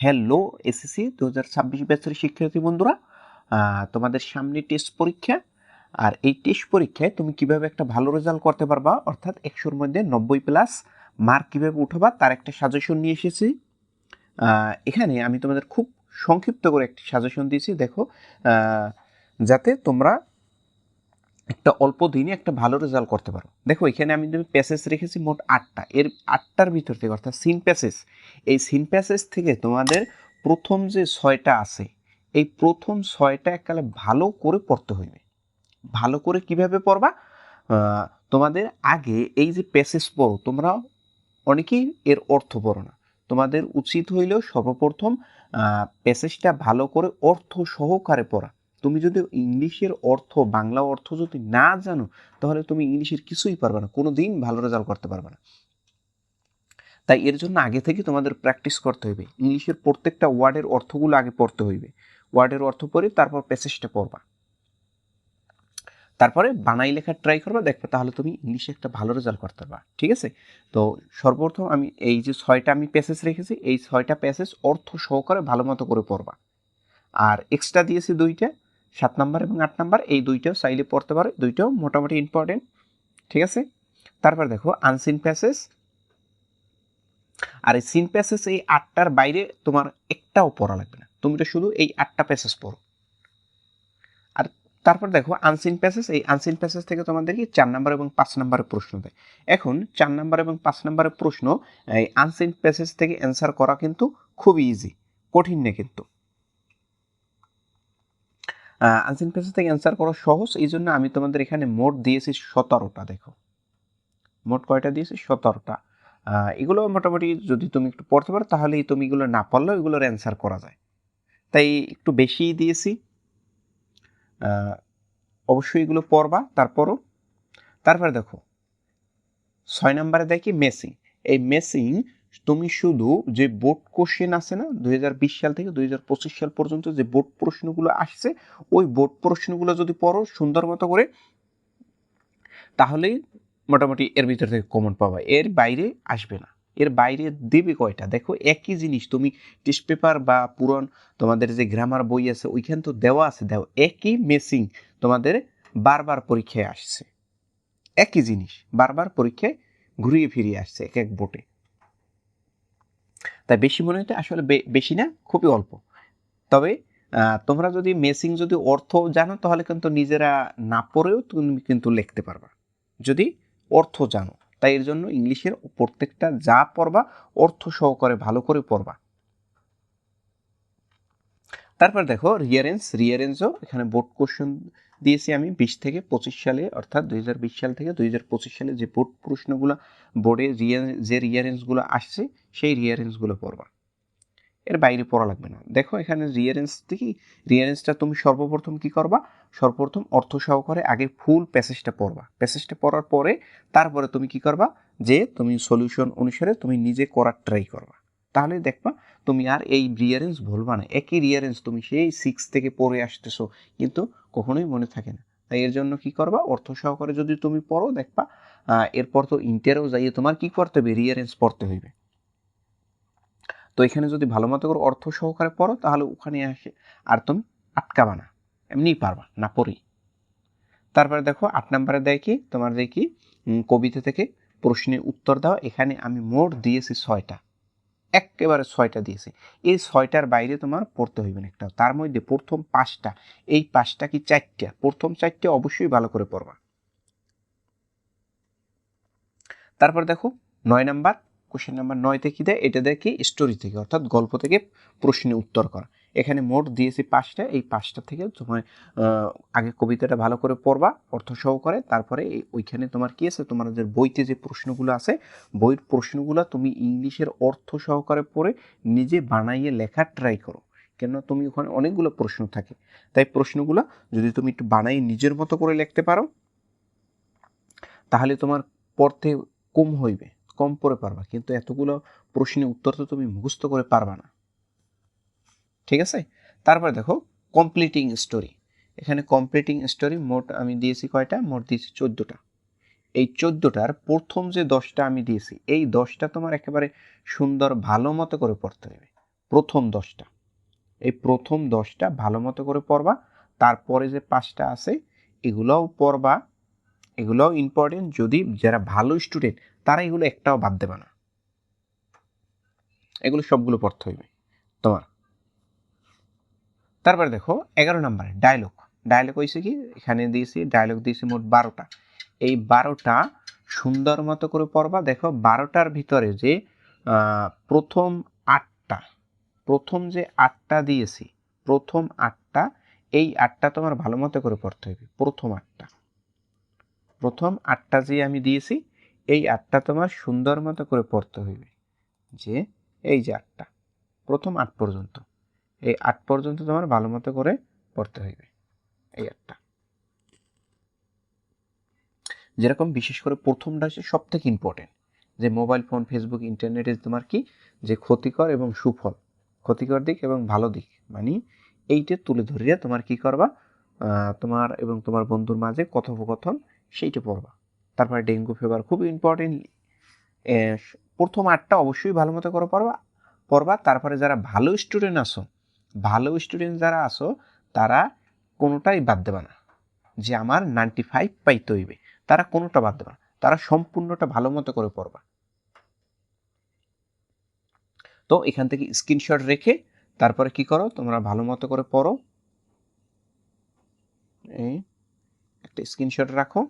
Hello, SSC দু হাজার ছাব্বিশ ব্যাচের শিক্ষার্থী বন্ধুরা তোমাদের সামনে টেস্ট পরীক্ষা। আর এই টেস্ট পরীক্ষায় তুমি কীভাবে একটা ভালো রেজাল্ট করতে পারবা, অর্থাৎ একশোর মধ্যে নব্বই প্লাস মার্ক কীভাবে উঠাবা, তার একটা সাজেশন নিয়ে এসেছি। এখানে আমি তোমাদের খুব সংক্ষিপ্ত করে একটি সাজেশন দিয়েছি। দেখো যাতে তোমরা একটা অল্প দিনে একটা ভালো রেজাল্ট করতে পারো। দেখো, এখানে আমি তুমি প্যাসেজ রেখেছি মোট আটটা। এর আটটার ভিতর থেকে, অর্থাৎ সিন প্যাসেজ এই সিন প্যাসেজ থেকে তোমাদের প্রথম যে ছয়টা আছে, এই প্রথম ছয়টা এককালে ভালো করে পড়তে হইবে। ভালো করে কীভাবে পড়বা? তোমাদের আগে এই যে প্যাসেজ পড়ো, তোমরা অনেকেই এর অর্থ পড়ো না। তোমাদের উচিত হইলেও সর্বপ্রথম প্যাসেজটা ভালো করে অর্থ সহকারে পড়া। তুমি যদি ইংলিশের অর্থ, বাংলা অর্থ যদি না জানো, তাহলে তুমি ইংলিশের কিছুই পারবে না কোনো দিন ভালো রেজাল্ট করতে পারবে না। তাই এর জন্য আগে থেকে তোমাদের প্র্যাকটিস করতে হইবে ইংলিশের প্রত্যেকটা ওয়ার্ডের অর্থগুলো আগে পড়তে হইবে। ওয়ার্ডের অর্থ পড়ে তারপর প্যাসেজটা পড়বা। তারপরে বানাই লেখা ট্রাই করবা, দেখবে তাহলে তুমি ইংলিশে একটা ভালো রেজাল্ট করতে পারবা, ঠিক আছে? তো সর্বপ্রথম আমি এই যে ছয়টা আমি প্যাসেজ রেখেছি, এই ছয়টা প্যাসেজ অর্থ সহকারে ভালো মতো করে পড়বা। আর এক্সট্রা দিয়েছি দুইটা সাত নাম্বার এবং আট নাম্বার, এই দুইটাও চাইলে পড়তে পারো দুইটাও মোটামুটি ইম্পর্টেন্ট ঠিক আছে? তারপর দেখো আনসিন প্যাসেজ আর এই সিন প্যাসেজ এই আটটার বাইরে তোমার একটাও পড়া লাগবে না। তুমি তো শুধু এই আটটা প্যাসেজ পড়ো। আর তারপর দেখো আনসিন প্যাসেজ এই আনসিন প্যাসেজ থেকে তোমাদেরকে চার নাম্বার এবং পাঁচ নাম্বারের প্রশ্ন দেয়। এখন চার নাম্বার এবং পাঁচ নাম্বারের প্রশ্ন, এই আনসিন প্যাসেজ থেকে অ্যান্সার করা কিন্তু খুবই ইজি কঠিন না কিন্তু। আনসিন প্যাসেজ থেকে অ্যান্সার করা সহজ। এই জন্য আমি তোমাদের এখানে মোট দিয়েছি সতেরোটা, দেখো। মোট কয়টা দিয়েছি? সতেরোটা। এগুলো মোটামুটি যদি তুমি একটু পড়তে পারো, তাহলেই তুমি এগুলো না পড়লেও এগুলোর অ্যান্সার করা যায়। তাই একটু বেশিই দিয়েছি। অবশ্যই এগুলো পড়বা, তারপরও। তারপরে দেখো, ছয় নম্বরে দেখি মেসিং এই মেসিং তুমি শুধু যে বোর্ড কোশ্চেন আছে না, দুই হাজার বিশ সাল থেকে দুই হাজার পঁচিশ সাল পর্যন্ত যে বোর্ড প্রশ্নগুলো আসছে, ওই বোর্ড প্রশ্নগুলো যদি পড়ো সুন্দর মতো করে, তাহলেই মোটামুটি এর ভিতর থেকে কমন পাবা। এর বাইরে আসবে না। এর বাইরে দেবে কয়টা? দেখো, একই জিনিস, তুমি টেস্ট পেপার বা পুরন তোমাদের যে গ্রামার বই আছে, ওইখান তো দেওয়া আছে দেওয়া একই মেসিং তোমাদের বারবার পরীক্ষায় আসছে। একই জিনিস, বারবার পরীক্ষায় ঘুরিয়ে ফিরিয়ে আসছে এক এক বোটে তাই বেশি মনে হতে আসলে বেশি না, খুবই অল্প। তবে তোমরা যদি মেসিং যদি অর্থ জানো, তাহলে কিন্তু নিজেরা না পড়েও তুমি কিন্তু লিখতে পারবা। যদি অর্থ জানো, তাই এর জন্য ইংলিশের প্রত্যেকটা যা পড়বা, অর্থ সহকারে ভালো করে পড়বা। তারপর দেখো রিয়ারেন্স রিয়ারেন্সও এখানে বোর্ড কোশ্চেন দিয়েছি আমি বিশ থেকে পঁচিশ সালে, অর্থাৎ দুই হাজার বিশ সাল থেকে দুই হাজার পঁচিশ সালে যে বোর্ড প্রশ্নগুলো বোর্ডে যে রিয়ারেন্সগুলো আসছে, সেই রিয়ারেন্সগুলো পড়বা। এর বাইরে পড়া লাগবে না। দেখো এখানে রিয়ারেন্স থেকে রিয়ারেন্সটা তুমি সর্বপ্রথম কি করবা? সর্বপ্রথম অর্থ সহকারে আগে ফুল প্যাসেজটা পড়বা। প্যাসেজটা পড়ার পরে তারপরে তুমি কি করবা? যে তুমি সলিউশন অনুসারে তুমি নিজে করার ট্রাই করবা। তাহলে দেখবা তুমি আর এই রিয়ারেন্স ভুলবা না। একই রিয়ারেন্স তুমি সেই সিক্স থেকে পড়ে আসতেছো, কিন্তু কখনোই মনে থাকে না। তাই এর জন্য কি করবা? অর্থ সহকারে যদি তুমি পড়ো, দেখবা এরপর তো ইন্টারেও যাইয়ে তোমার কি করতে হবে? রিয়ারেন্স পড়তে হইবে। তো এখানে যদি ভালো মতো করে অর্থ সহকারে পড়ো, তাহলে ওখানে আসে আর তুমি আটকাবা না। এমনিই পারবা, না পড়ি তারপরে দেখো, আট নম্বরে দেয় কি? তোমার দেয় কি? কবিতা থেকে প্রশ্নের উত্তর দাও। এখানে আমি মোট দিয়েছি ছয়টা। একেবারে ছয়টা দিয়েছে। এই ছয়টার বাইরে তোমার পড়তে হইবে না একটা। তার মধ্যে প্রথম পাঁচটা, এই পাঁচটা কি চারটা? প্রথম চারটে অবশ্যই ভালো করে পড়বা। তারপর দেখো, নয় নাম্বার কোশ্চেন নাম্বার নয়তে কি দেয় এটা দেয় কি স্টোরি থেকে, অর্থাৎ গল্প থেকে প্রশ্নে উত্তর করা। এখানে মোট দিয়েছি পাঁচটা। এই পাঁচটা থেকে তোমার আগে কবিতাটা ভালো করে পড়বা, অর্থ সহকারে। তারপরে ওইখানে তোমার কি আছে? তোমাদের বইতে যে প্রশ্নগুলো আছে, বইয়ের প্রশ্নগুলো তুমি ইংলিশের অর্থ সহকারে পড়ে নিজে বানাইয়ে লেখা ট্রাই করো। কেন তুমি ওখানে অনেকগুলো প্রশ্ন থাকে। তাই প্রশ্নগুলো যদি তুমি একটু বানাই নিজের মতো করে লিখতে পারো, তাহলে তোমার পড়তে কম হইবে, কম পড়ে পারবা। কিন্তু এতগুলো প্রশ্নের উত্তর তো তুমি মুখস্থ করে পারবা না। ঠিক আছে? তারপর দেখো কমপ্লিটিং স্টোরি এখানে কমপ্লিটিং স্টোরি মোট আমি দিয়েছি কয়টা? মোট দিয়েছি চোদ্দোটা। এই চোদ্দোটার প্রথম যে দশটা আমি দিয়েছি, এই দশটা তোমার একেবারে সুন্দর ভালো মতো করে পড়তে হবে। প্রথম দশটা। এই প্রথম দশটা ভালো মতো করে পড়বা। তারপরে যে পাঁচটা আছে, এগুলোও পড়বা। এগুলোও ইম্পর্টেন্ট যদি যারা ভালো স্টুডেন্ট তারা এগুলো একটাও বাদ দেবে না। এগুলো সবগুলো পড়তে হইবে তোমার। তারপরে দেখো, এগারো নম্বরে ডায়লগ ডায়লগ হয়েছে কি, এখানে দিয়েছি ডায়লগ দিয়েছি মোট বারোটা। এই বারোটা সুন্দর মতো করে পড়বা। দেখো, বারোটার ভিতরে যে প্রথম আটটা, প্রথম যে আটটা দিয়েছি, প্রথম আটটা, এই আটটা তোমার ভালো মতো করে পড়তে হবে, প্রথম আটটা। প্রথম আটটা যে আমি দিয়েছি, এই আটটা তোমার সুন্দর মতো করে পড়তে হইবে। যে, এই যে আটটা, প্রথম আট পর্যন্ত। এই আট পর্যন্ত তোমার ভালো মতো করে পড়তে হইবে। এই আটটা। যেরকম বিশেষ করে প্রথমটা হচ্ছে সব থেকে ইম্পর্টেন্ট যে মোবাইল ফোন ফেসবুক ইন্টারনেটে তোমার কি? যে ক্ষতিকর এবং সুফল, ক্ষতিকর দিক এবং ভালো দিক। মানে এইটা তুলে ধরিয়া তোমার কি করবা? তোমার এবং তোমার বন্ধুর মাঝে কথোপকথন সেইটা পড়বা। তারপরে ডেঙ্গু ফিভার খুব ইম্পর্টেন্ট প্রথম আটটা অবশ্যই ভালো মতো করে পড়বা পড়বা। তারপরে যারা ভালো স্টুডেন্ট আসো ভালো স্টুডেন্ট যারা আসো তারা কোনোটাই বাদ দেবে না। যে আমার নাইনটি ফাইভ পাইতে হইবে। তারা কোনোটা বাদ দেবে না। তারা সম্পূর্ণটা ভালো মতো করে পড়বা। তো এখান থেকে স্ক্রিনশট রেখে তারপরে কি করো? তোমরা ভালো মতো করে পড়ো। একটা স্ক্রিনশট রাখো।